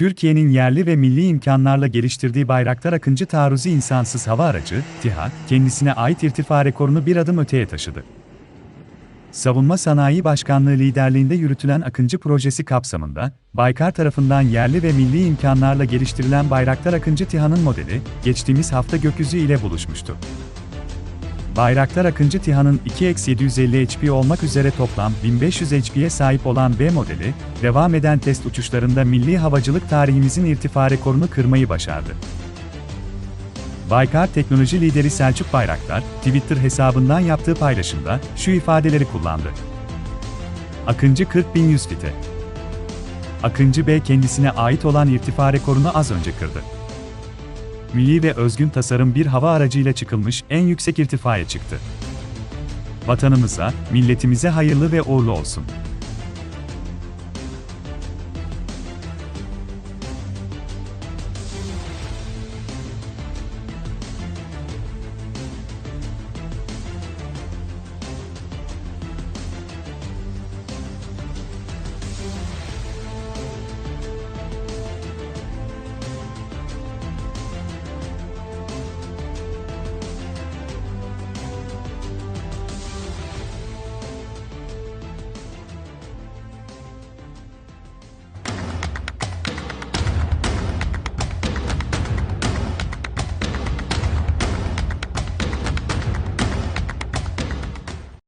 Türkiye'nin yerli ve milli imkanlarla geliştirdiği Bayraktar Akıncı taarruzi insansız hava aracı, TİHA, kendisine ait irtifa rekorunu bir adım öteye taşıdı. Savunma Sanayi Başkanlığı liderliğinde yürütülen Akıncı projesi kapsamında, Baykar tarafından yerli ve milli imkanlarla geliştirilen Bayraktar Akıncı TİHA'nın modeli, geçtiğimiz hafta gökyüzü ile buluşmuştu. Bayraktar Akıncı TİHA'nın 2-750 HP olmak üzere toplam 1500 HP'ye sahip olan B modeli, devam eden test uçuşlarında milli havacılık tarihimizin irtifa rekorunu kırmayı başardı. Baykar teknoloji lideri Selçuk Bayraktar, Twitter hesabından yaptığı paylaşımda şu ifadeleri kullandı. Akıncı 40.100 fite. Akıncı B kendisine ait olan irtifa rekorunu az önce kırdı. Milli ve özgün tasarım bir hava aracıyla çıkılmış en yüksek irtifaya çıktı. Vatanımıza, milletimize hayırlı ve uğurlu olsun.